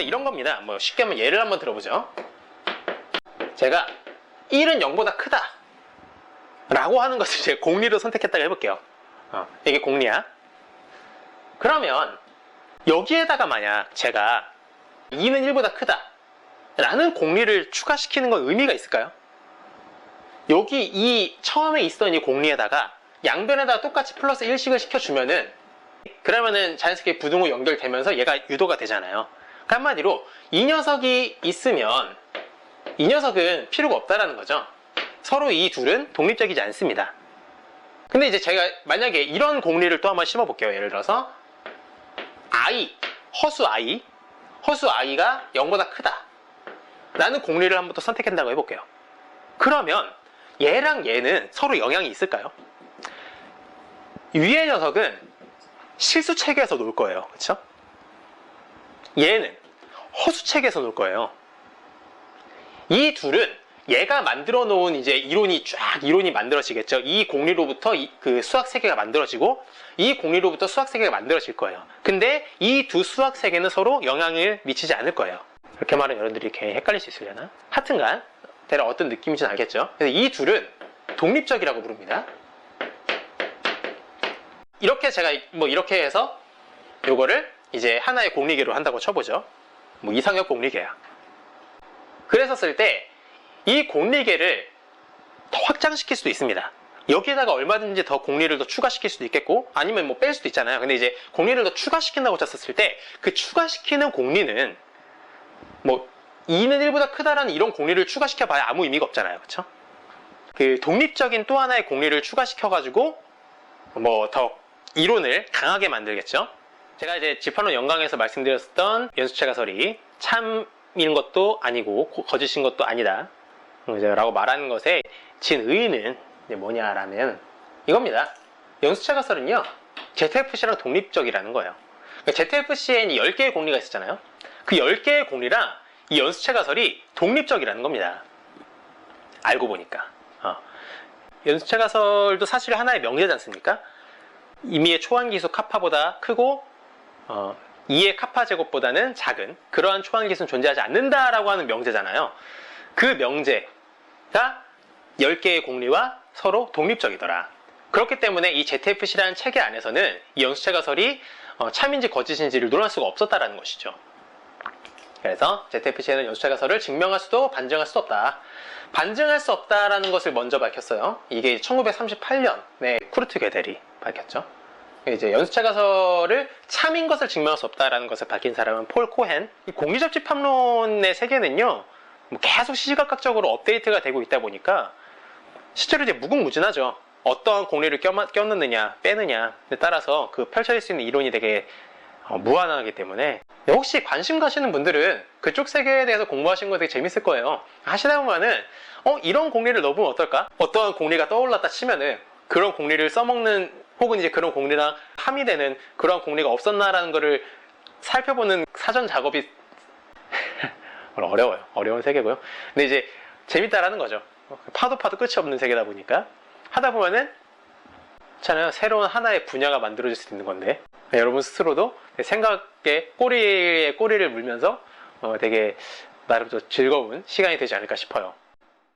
그냥 이런 겁니다. 뭐 쉽게 한번 예를 한번 들어보죠. 제가 1은 0보다 크다. 라고 하는 것을 제 공리로 선택했다고 해볼게요. 어, 이게 공리야. 그러면 여기에다가 만약 제가 2는 1보다 크다. 라는 공리를 추가시키는 건 의미가 있을까요? 여기 이 처음에 있던 이 공리에다가 양변에다가 똑같이 플러스 1씩을 시켜주면은 그러면은 자연스럽게 부등호 연결되면서 얘가 유도가 되잖아요. 한마디로 이 녀석이 있으면 이 녀석은 필요가 없다라는 거죠. 서로 이 둘은 독립적이지 않습니다. 근데 이제 제가 만약에 이런 공리를 또 한번 심어볼게요. 예를 들어서 i, 허수 i, 허수 i가 0보다 크다. 라는 공리를 한번 더 선택한다고 해볼게요. 그러면 얘랑 얘는 서로 영향이 있을까요? 위의 녀석은 실수 체계에서 놀 거예요. 그렇죠? 얘는 허수 체계에서 놀 거예요. 이 둘은 얘가 만들어 놓은 이제 이론이 쫙 이론이 만들어지겠죠. 이 공리로부터 이- 그 수학 세계가 만들어지고 이 공리로부터 수학 세계가 만들어질 거예요. 근데 이 두 수학 세계는 서로 영향을 미치지 않을 거예요. 이렇게 말하면 여러분들이 이렇게 헷갈릴 수 있으려나? 하여튼간 대략 어떤 느낌인지는 알겠죠. 그래서 이 둘은 독립적이라고 부릅니다. 이렇게 제가 뭐 이렇게 해서 요거를 이제 하나의 공리계로 한다고 쳐보죠. 뭐 이상형 공리계야. 그랬었을 때 이 공리계를 더 확장시킬 수도 있습니다. 여기에다가 얼마든지 더 공리를 더 추가시킬 수도 있겠고 아니면 뭐 뺄 수도 있잖아요. 근데 이제 공리를 더 추가시킨다고 쳤었을 때 그 추가시키는 공리는 뭐 2는 1보다 크다라는 이런 공리를 추가시켜 봐야 아무 의미가 없잖아요. 그렇죠? 그 독립적인 또 하나의 공리를 추가시켜 가지고 뭐 더 이론을 강하게 만들겠죠. 제가 이제 지판론 영광에서 말씀드렸던 연수체 가 설이 참인 것도 아니고 고- 거짓인 것도 아니다. 이제 라고 말하는 것에 진의는 뭐냐라면 이겁니다. 연수체 가 설은요. ZFC랑 독립적이라는 거예요. 그러니까 ZFC에는 10개의 공리가 있었잖아요. 그 10개의 공리랑 이 연수체 가 설이 독립적이라는 겁니다. 알고 보니까. 어. 연수체 가 설도 사실 하나의 명제지 않습니까? 임의의 초한기수 카파보다 크고 어, 2의 카파 제곱보다는 작은 그러한 초한기수는 존재하지 않는다라고 하는 명제잖아요. 그 명제가 10개의 공리와 서로 독립적이더라. 그렇기 때문에 이 ZFC라는 체계 안에서는 이 연수체 가설이 어, 참인지 거짓인지를 논할 수가 없었다라는 것이죠. 그래서 ZFC에는 연수체 가설을 증명할 수도 반증할 수도 없다. 반증할 수 없다라는 것을 먼저 밝혔어요. 이게 1938년에 쿠르트 게델이 밝혔죠. 이제 연수체 가설을 참인 것을 증명할 수 없다라는 것을 밝힌 사람은 폴 코헨. 이 공리접집 합론의 세계는요, 뭐 계속 시시각각적으로 업데이트가 되고 있다 보니까 실제로 이제 무궁무진하죠. 어떠한 공리를 껴, 껴넣느냐, 빼느냐에 따라서 그 펼쳐질 수 있는 이론이 되게 어, 무한하기 때문에 혹시 관심 가시는 분들은 그쪽 세계에 대해서 공부하시는 거 되게 재밌을 거예요. 하시다 보면은 어 이런 공리를 넣어보면 어떨까? 어떠한 공리가 떠올랐다 치면은 그런 공리를 써먹는 혹은 이제 그런 공리랑 함의되는 그런 공리가 없었나라는 거를 살펴보는 사전 작업이 어려워요. 어려운 세계고요. 근데 이제 재밌다라는 거죠. 파도 파도 끝이 없는 세계다 보니까 하다 보면은 잖아요. 새로운 하나의 분야가 만들어질 수 있는 건데 네, 여러분 스스로도 생각에 꼬리에 꼬리를 물면서 어, 되게 나름 좀 즐거운 시간이 되지 않을까 싶어요.